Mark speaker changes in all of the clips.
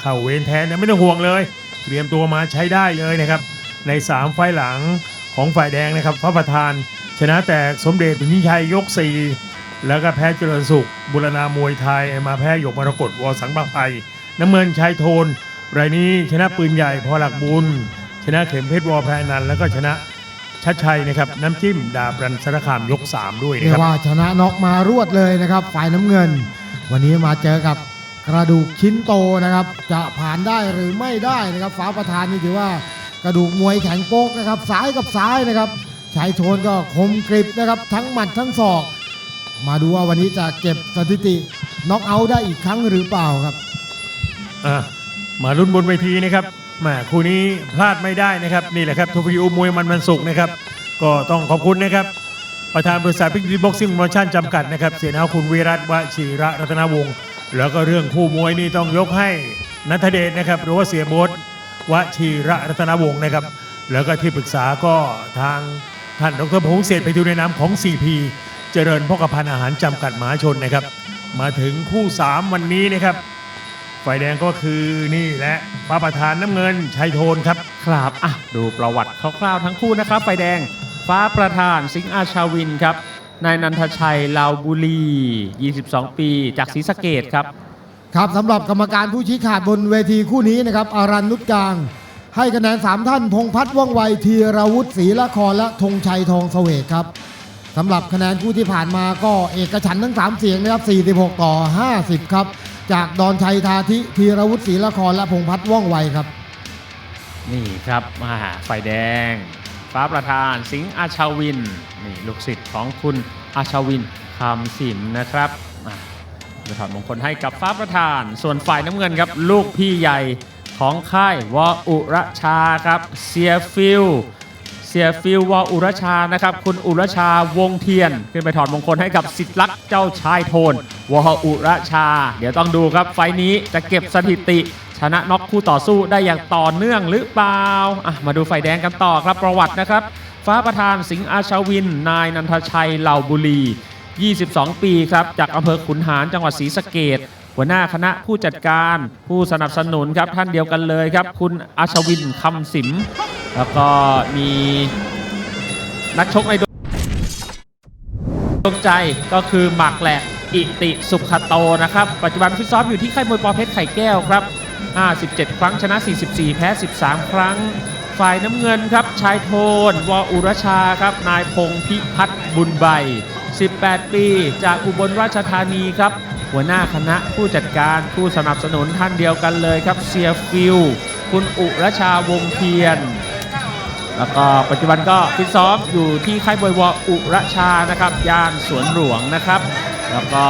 Speaker 1: เข้าเวรแทนนะไม่ต้องห่วงเลย เตรียมตัวมาใช้ได้เลยนะครับ ใน 3 ไฟหลังของฝ่ายแดงนะครับพระประธาน ชนะแต่สมเด็จพินิชัยยก 4 แล้วก็แพ้เจริญสุข บุรณามวยไทยมาแพ้หยกมรกตวอสังบางไพน้ำเงินชัยโทน รายนี้ชนะปืนใหญ่พอหลักบุญ ชนะเข็มเพชรวอแพรนันแล้วก็ชนะชัดชัยนะครับน้ำจิ้มดาบรันสารคามยก 3 ด้วยนะครับ
Speaker 2: ว่าชนะน็อกมารวดเลยนะครับ ฝ่ายน้ำเงิน วันนี้มาเจอกับ กระดูกชิ้นโตนะครับ จะผ่านได้หรือไม่ได้นะครับฟ้าประธานนี่ถือว่ากระดูกมวยแข็งโป๊กนะครับซ้ายกับซ้ายนะครับชายโทนก็คมกริบนะครับ ทั้งหมัดทั้งศอก มาดูว่าวันนี้จะเก็บสถิติน็อกเอาท์ได้อีกครั้งหรือเปล่าครับ
Speaker 1: อะมาลุ้นบนเวทีนะครับแหมคู่นี้พลาดไม่ได้นะครับนี่แหละครับทูฟิวมวยมันมันสุกนะครับ ก็ต้องขอบคุณนะครับ ประธานบริษัทพิกดีบ็อกซิ่งโปรโมชั่นจำกัดนะครับเสียเอาคุณวิรัตวชิระรัตนวงศ์ แล้วก็เรื่องคู่มวยนี่ต้องยกให้นัทเดชนะครับ หรือว่าเสียโบดวชิระรัตนวงศ์นะครับ แล้วก็ที่ปรึกษาก็ทางท่านดรพงษ์เศษไปดูในนามของ CP เจริญพกพันอาหารจำกัดมหาชนนะครับ มาถึงคู่ 3 วันนี้นะครับฝ่ายแดงก็คือนี่แหละพระประธานน้ำเงินชัยโทนครับ
Speaker 3: ครับอะดูประวัติคร่าวๆทั้งคู่นะครับไฟแดงฟ้าประธานสิงห์อาชาวินครับ นายนันทชัยลาวบุรี 22 ปี จากศรีสะเกดครับ
Speaker 2: ครับสำหรับกรรมการผู้ชี้ขาดบนเวทีคู่นี้นะครับอารันนุชกลาง ให้คะแนน 3 ท่าน พงษ์พัฒน์ว่องไวธีรวุฒิศรีละครและธงชัยทองเสวกครับสำหรับคะแนนคู่ที่ผ่านมาก็เอกฉันท์ทั้ง 3 เสียงนะครับ 46 ต่อ 50 ครับ จากดอนชัยทาธิธีรวุฒิศรีละครและพงษ์พัฒน์ว่องไวครับ
Speaker 3: นี่ครับอ่าไฟแดง ฟ้าประธาน สิงห์อาชาวินนี่ลูกศิษย์ของคุณอาชาวินคำสิมนะครับจะถอดมงคลให้กับฟ้าประธาน ส่วนฝ่ายน้ำเงินครับ ลูกพี่ใหญ่ของค่ายวอุรชาครับเซียฟิลเสียฟิลวออุรชานะครับ คุณอุรชาวงเทียน ขึ้นไปถอดมงคลให้กับสิทธิลักษ์เจ้าชายโทน วออุรชา เดี๋ยวต้องดูครับไฟนี้จะเก็บสถิติ ชนะน็อกคู่ต่อสู้ได้อย่างต่อเนื่องหรือเปล่าอะมาดูไฟแดงกันต่อครับประวัตินะครับ ฟ้าประธานสิงห์อาชาวิน นายนันทชัยเหล่าบุรี 22 ปีครับจากอำเภอขุนหารจังหวัดศรีสะเกดหัวหน้าคณะผู้จัดการผู้สนับสนุนครับท่านเดียวกันเลยครับ คุณอาชวินคำสิม แล้วก็มีนักชกในดวงใจก็คือหมากแหลกอิติสุขโตนะครับ ปัจจุบันฟิตซ้อมอยู่ที่ค่ายมวยปอเพชรไข่แก้วครับ 57 ครั้งชนะ 44 แพ้ 13 ครั้ง ฝ่ายน้ำเงินครับ ชายโทน วอุรชาครับ นายพงพิพัฒน์บุญใบ 18 ปี จากอุบลราชธานีครับ หัวหน้าคณะผู้จัดการผู้สนับสนุนท่านเดียวกันเลยครับ เซียฟิล คุณอุรชาวงเทียนแล้วก็ปัจจุบันก็ฟิตซ้อมอยู่ที่ค่ายมวยวออุรชานะครับ ย่านสวนหลวงนะครับ แล้วก็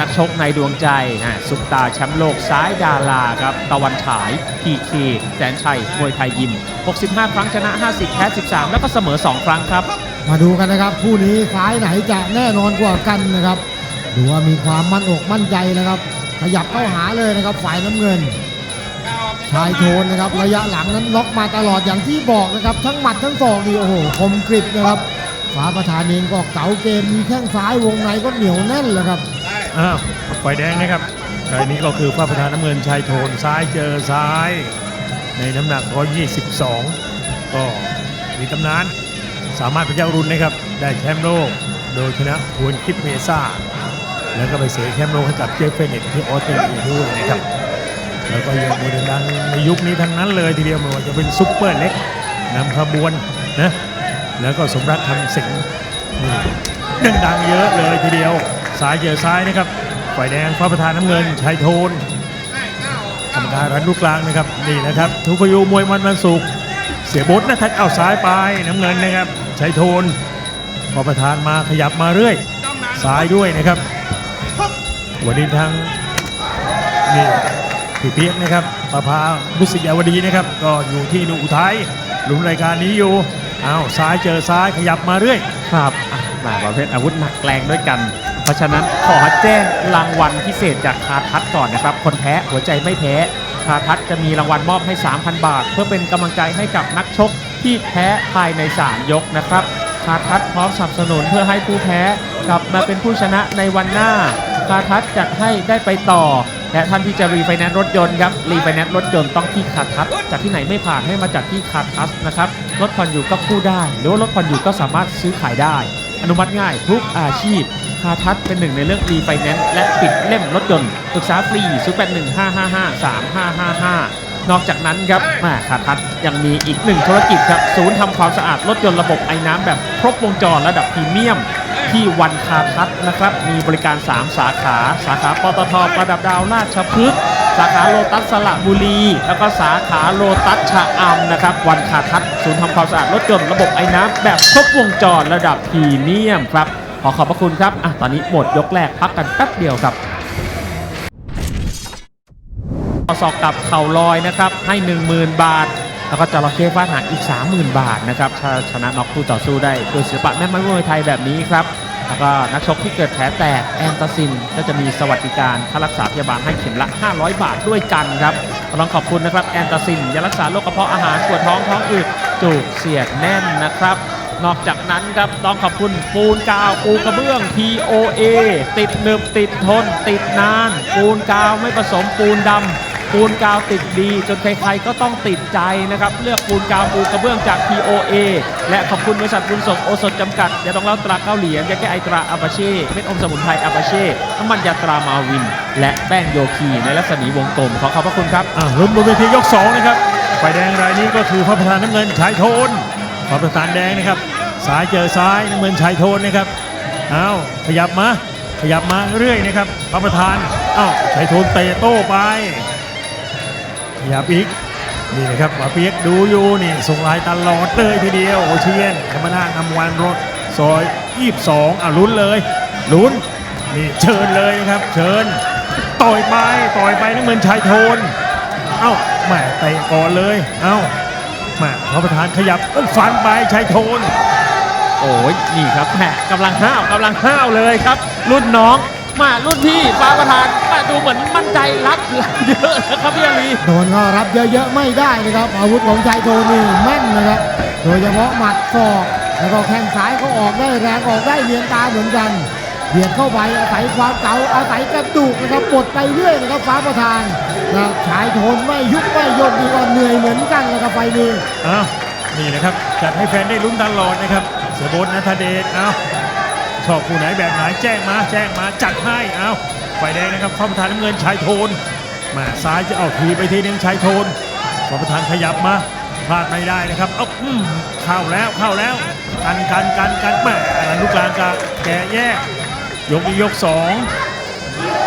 Speaker 3: นักชกในดวงใจนะซุปตาแชมป์โลกซ้ายดาราครับตะวันฉายพีเคแสนชัยมวยไทยยิม 65 ครั้งชนะ 50 แพ้ 13 แล้วก็เสมอ 2 ครั้งครับ
Speaker 2: มาดูกันนะครับคู่นี้ซ้ายไหนจะแน่นอนกว่ากันนะครับดูว่ามีความมั่นอกมั่นใจนะครับ ขยับเข้าหาเลยนะครับฝ่ายน้ำเงิน ชายโทนนะครับระยะหลังนั้นล็อกมาตลอดอย่างที่บอกนะครับ ทั้งหมัดทั้งศอกนี่โอ้โหคมกริบนะครับ ฟ้าประธานเองก็เก๋าเกมมีแข้งซ้ายวงในก็เหนียวแน่นเลยครับ
Speaker 1: อ้าวฝ่ายแดงนะครับรายนี้ก็คือพระประธานน้ำเงินชัยโทนซ้ายเจอซ้าย ในน้ำหนัก 122 ก็มีตำนานสามารถเป็นเจ้ารุ่นนะครับ ได้แชมป์โลกโดยชนะฮวนคิปเมซ่า แล้วก็ไปเสียแชมป์โลกให้กับเจฟเฟเน็ตที่ออสเตรเลียด้วยนะครับ แล้วก็ยังมวยดังในยุคนี้ทั้งนั้นเลยทีเดียวไม่ว่าจะเป็นซุปเปอร์เล็กนำขบวนนะ แล้วก็สมรักคำสิงห์นี่ดังเยอะเลยทีเดียวซ้ายเจอซ้ายนะครับฝ่ายแดงฟ้าประธานน้ำเงินชัยโทนกรรมการรันลูกกลางนะครับนี่นะครับ ทุกพยูมวยมันมันสุกร์เสียบดนะทัดเอาซ้ายไปน้ำเงินนะครับชัยโทนฟ้าประธานมาขยับมาเรื่อยซ้ายด้วยนะครับ วันนี้ทางนี่พี่เปียกนะครับประภาบุษยาวดีนะครับ ก็อยู่ที่อุทัยลุ้นรายการนี้อยู่ อ้าวซ้ายเจอซ้ายขยับมาเรื่อย
Speaker 3: ครับอะมาประเภทอาวุธหนักแรงด้วยกัน เพราะฉะนั้นขอแจ้งรางวัลพิเศษจากคาทัศก่อนนะครับ คนแพ้หัวใจไม่แพ้คาทัศจะมีรางวัลมอบให้ 3,000 บาท เพื่อเป็นกำลังใจให้กับนักชกที่แพ้ภายใน 3 ยกนะครับคาทัศพร้อมสนับสนุนเพื่อให้ผู้แพ้กลับมาเป็นผู้ชนะในวันหน้าคาทัศจัดให้ได้ไปต่อ และท่านที่จะรีไฟแนนซ์รถยนต์ครับรีไฟแนนซ์รถยนต์ต้องที่คาทัสจากที่ไหนไม่ผ่านให้มาจากที่คาทัสนะครับรถผ่อนอยู่ก็กู้ได้ หรือว่ารถผ่อนอยู่ก็สามารถซื้อขายได้ อนุมัติง่ายทุกอาชีพคาทัสเป็นหนึ่งในเรื่องรีไฟแนนซ์และปิดเล่มรถยนต์ปรึกษาฟรี 0815553555นอกจากนั้นครับแม่คาทัสยังมีอีกหนึ่งธุรกิจครับ ศูนย์ทำความสะอาดรถยนต์ระบบไอ้น้ำแบบครบวงจรระดับพรีเมียม ที่วันคาทัสนะครับ มีบริการ 3 สาขา สาขาปตทประดับดาวราชพฤกษ์สาขาโลตัสสระบุรี แล้วก็สาขาโลตัสชะอำนะครับ วันคาทัสศูนย์ทำความสะอาดรถยนต์ระบบไอ้น้ำแบบครบวงจรระดับพรีเมียมครับ ขอขอบพระคุณครับอะตอนนี้หมดยกแรกพักกันแป๊บเดียวครับสอกกับเข่าลอยนะครับให้ 10,000 บาท แล้วก็จระเข้ฟาดหางอีก 30,000 บาทนะครับถ้าชนะน็อกคู่ต่อสู้ได้โดยศิลปะแม่ไม้มวยไทยแบบนี้ครับแล้วก็นักชกที่เกิดแผลแตกแอนตาซิน ก็จะมีสวัสดิการค่ารักษาพยาบาลให้เข็มละ 500 บาทด้วยกันครับต้องขอบคุณนะครับแอนตาซินยารักษาโรคกระเพาะอาหารปวดท้องท้องอืดจุกเสียดแน่นนะครับ นอกจากนั้นครับต้องขอบคุณปูนกาวปูกระเบื้อง TOA ติดหนึบติดทน ติดนาน ปูนกาวไม่ผสมปูนดำ ปูนกาวติดดี จนใครๆก็ต้องติดใจนะครับ เลือกปูนกาวปูกระเบื้องจาก TOA และขอบคุณบริษัทบุญส่งโอสถจำกัดยาดองเล้าตราเก้าเหรียญยาแก้ไอตราอาบาเช่เม็ดอมสมุนไพรอาบาเช่น้ำมันยาตรามาวิน และแป้งโยคีในรัศมีวงกลมขอขอบพระคุณครับ
Speaker 1: อะลุ้นบนเวทียกสองนะครับฝ่ายแดงรายนี้ก็คือพระประธานน้ำเงินชายโทนพระประธานแดงนะครับซ้ายเจอซ้ายน้ำเงินชายโทนนะครับอ้าวขยับมาขยับมาเรื่อยนะครับพระประธานอ้าวชายโทนเตะโต้ไป ยับอีกนี่นะครับหมาเปียกดูอยู่นี่ส่งลายตลอดเลยทีเดียวโอเชียนธรรมนาถนำวันรถซอย22อะลุ้นเลยลุ้นนี่เชิญเลยครับ เชิญ ต่อยไปต่อยไปน้ำเงินชายโทน เอ้าแหม่เตะก่อนเลย เอ้าแหม่พระประธานขยับเอ้ยฟันไปชายโทน
Speaker 3: โอ้ยนี่ครับแหมกำลังห้าวกำลังห้าวเลยครับ รุ่นน้องมารุ่นพี่ฟ้าประธาน ดูเหมือนมั่นใจรับรับเยอะนะครับพี่อาลี
Speaker 2: โดนก็รับเยอะๆไม่ได้นะครับ อาวุธของชายโทนี่แม่นนะครับ โดยเฉพาะหมัดศอกแล้วก็แข้งซ้ายก็ออกได้แรงออกได้เนียนตาเหมือนกันเบียดเข้าไปอาศัยความเก่าอาศัยกระดูกนะครับปลดไปเรื่อยนะครับฟ้าประธานนะชายโทนไม่ยุบไม่ย่นดีกว่าเหนื่อยเหมือนกันนะครับไฟล์นี้
Speaker 1: เอ้านี่นะครับจัดให้แฟนได้ลุ้นตลอดนะครับเสือบนนัทเดชเอ้าชอบคู่ไหนแบบไหนแจ้งมาแจ้งมาจัดให้เอ้า ฝ่ายแดงนะครับพระประธานน้ำเงินชายโทนแหมาซ้ายจะเอาทีไปทีนึงชายโทนพระประธานขยับมาพลาดไม่ได้นะครับเอ้าอืมเข้าแล้วเข้าแล้วกันกันกันกันแหม่ลูกกลางกะแกะแยก ยกนี้ยกสอง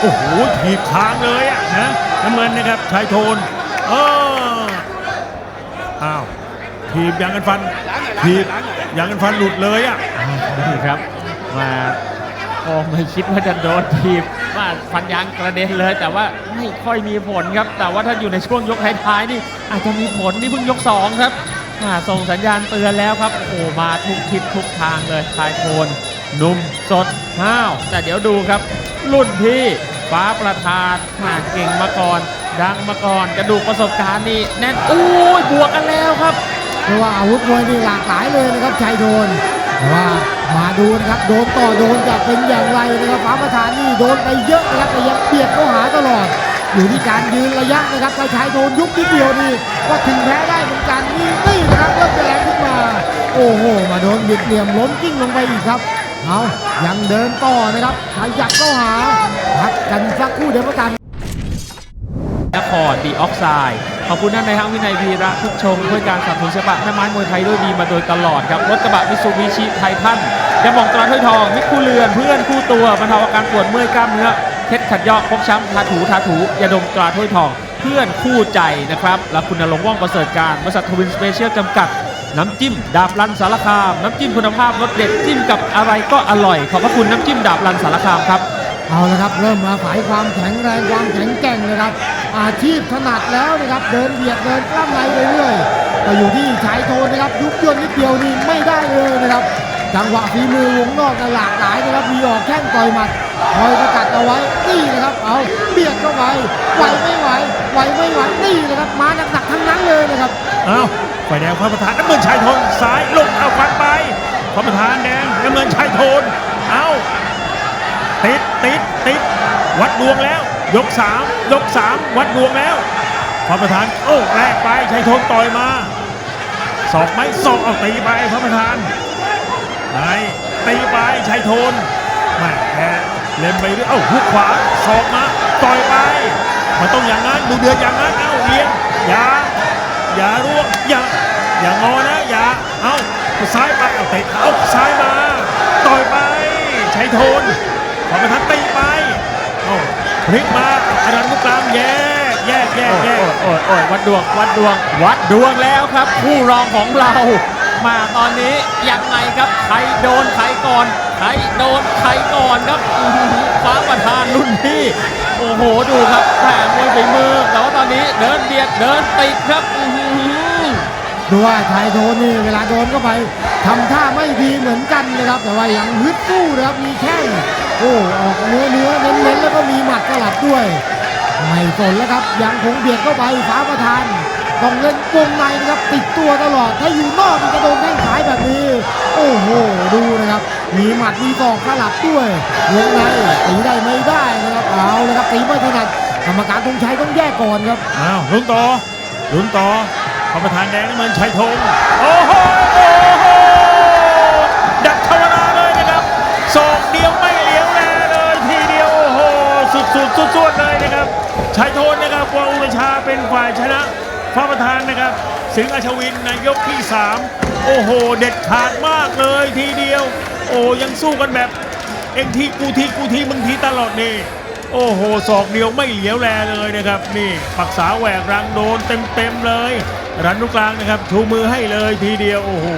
Speaker 1: โอ้โหถีบค้างเลยอะนะน้ำเงินนะครับชายโทนเอออ้าวถีบยางกันฟันถีบยางกันฟันหลุดเลยอะ
Speaker 3: นี่ครับมา ก็ไม่คิดว่าจะโดนทีบว่าฟันยางกระเด็นเลย แต่ว่าไม่ค่อยมีผลครับ แต่ว่าถ้าอยู่ในช่วงยกท้ายๆนี่ อาจจะมีผลนี่เพิ่งยกสองครับส่งสัญญาณเตือนแล้วครับ โอ้มาทุกทิศทุกทางเลยชายโคนนุ่มสดห้าว แต่เดี๋ยวดูครับ รุ่นพี่ฟ้าประธานหาเก่งมาก่อน ดังมาก่อนกระดูกประสบการณ์นี่แน่นอู้ยบวกกันแล้วครับ
Speaker 2: เพราะว่าอาวุธมวยนี่หลากหลายเลยนะครับชายโดน ว่ามาดูนะครับโดนต่อโดนจะเป็นอย่างไรนะครับฟ้าประธานนี่โดนไปเยอะนะครับแต่ยังเบียดเข้าหาตลอด อยู่ที่การยืนระยะนะครับถ้าชายโดนยุบนิดเดียวนี่ก็ถึงแพ้ได้เหมือนกันนี่นี่นะครับเริ่มจะแรงขึ้นมา โอ้โห มาโดนบิดเหลี่ยมล้มกิ้งลงไปอีกครับเอายังเดินต่อนะครับขยับเข้าหาพักกันสักคู่เดี๋ยวประกัน
Speaker 3: นครดีออกไซด์ ขอบคุณท่านในห้างวินัยวีระทุกชมด้วยการสนับสนุนศิลปะแม่ไม้มวยไทยด้วยดีมาโดยตลอดครับรถกระบะมิซูบิชิไททันยาหมองตราถ้วยทองมิตรคู่เรือนเพื่อนคู่ตัวบรรเทาอาการปวดเมื่อยกล้ามเนื้อเคล็ดขัดยอกพกช้ำทาถูทาถูยาดมตราถ้วยทอง เพื่อนคู่ใจนะครับและคุณนรงว่องประเสริฐการบริษัททวินสเปเชียลจำกัดน้ำจิ้มดาบรันสารคาม น้ำจิ้มคุณภาพรสเด็ดจิ้มกับอะไรก็อร่อย ขอบพระคุณน้ำจิ้มดาบรันสารคามครับ
Speaker 2: เอาละครับ เริ่มมาขายความแข็งแรงความแข็งแกร่งนะครับ อาชีพถนัดแล้วนะครับ เดินเบียดเดินกล้ามในไปเรื่อยก็อยู่ที่ชายโทนนะครับ ยุบย่นนิดเดียวนี่ไม่ได้เลยนะครับ จังหวะฝีมือวงนอกหลากหลายนะครับ มีออกแข้งต่อยหมัดคอยประกัดเอาไว้นี่นะครับ เอาเบียดเข้าไปไหวไม่ไหวไหวไม่ไหวนี่นะครับมาหนักๆทั้งนั้นเลยนะครับ
Speaker 1: เอ้าฝ่ายแดงพระประธานน้ำเงินชายโทนซ้ายลงเอาฟันไปพระประธานแดงน้ำเงินชายโทนเอาติดติดติดวัดดวงแล้ว ยกสามยกสามวัดดวงแล้วพระประธานโอ้แรกไปชัยธงต่อยมาสอกไหมสอกเอาตีไปพระประธานไหนตีไปชัยธนแม่แพ้เล็มไปเรื่อยเอ้าหุกขวาสอกมาต่อยไปมันต้องอย่างนั้นดูเดือดอย่างนั้นเอ้าเอียงอย่าอย่าร่วงอย่าอย่างงอนะอย่าเอ้าซ้ายไปเอาเตะเอาซ้ายมาต่อยไปชัยธนพระประธานตีไปเอ้า พลิกมาอาจารย์ลูกกลางแยกแยกแยก
Speaker 3: โอ้ย
Speaker 1: แยก
Speaker 3: โอ้ยโอ้ยวัดดวงวัดดวงวัดดวงแล้วครับ คู่รองของเรา มาตอนนี้ยังไงครับใครโดนใครก่อนใครโดนใครก่อนครับฟ้าประธานรุ่นพี่โอ้โหดูครับแหมมวยฝีมือแต่ว่าตอนนี้เดินเบียดเดินติดครับ
Speaker 2: ดูว่าชายโทนนี่เวลาโดนเข้าไปทำท่าไม่ดีเหมือนกันนะครับ แต่ว่ายังฮึดสู้นะครับมีแข้งโอ้ออกเนื้อเนื้อเน้นเน้นๆแล้วก็มีหมัดสลับด้วยไม่สนแล้วครับยังคงเบียดเข้าไปฟ้าประธานต้องเล่นวงในนะครับติดตัวตลอดถ้าอยู่นอกมันจะโดนแข้งขายแบบนี้ โอ้โหดูนะครับ มีหมัดมีศอกสลับด้วยวงในตีได้ไม่ได้นะครับเอาเลยครับตีไม่ถนัดกรรมการธงชัยต้องแยกก่อนครับ
Speaker 1: อ้าวลุ้นต่อลุ้นต่อ ระประธานแดงน้ำเงินชัยธงโอ้โหโอ้โหดักธรรมดาเลยนะครับศอกเดียวไม่เหลียวแลเลยทีเดียวโอ้โหสุดสุดสุดสุดเลยนะครับชัยธนนะครับวาอุรชาเป็นฝ่ายชนะพระประธานนะครับ สิงห์อาชวินในยกที่ 3 โอ้โห เด็ดขาดมากเลยทีเดียว โอ้ยังสู้กันแบบ เองทีกูทีกูทีมึงทีตลอดนี่โอ้โหศอกเดียวไม่เหลียวแลเลยนะครับ นี่ปักษาแหวกรังโดนเต็มๆเลย รันลูกกลางนะครับชูมือให้เลยทีเดียวโอ้โห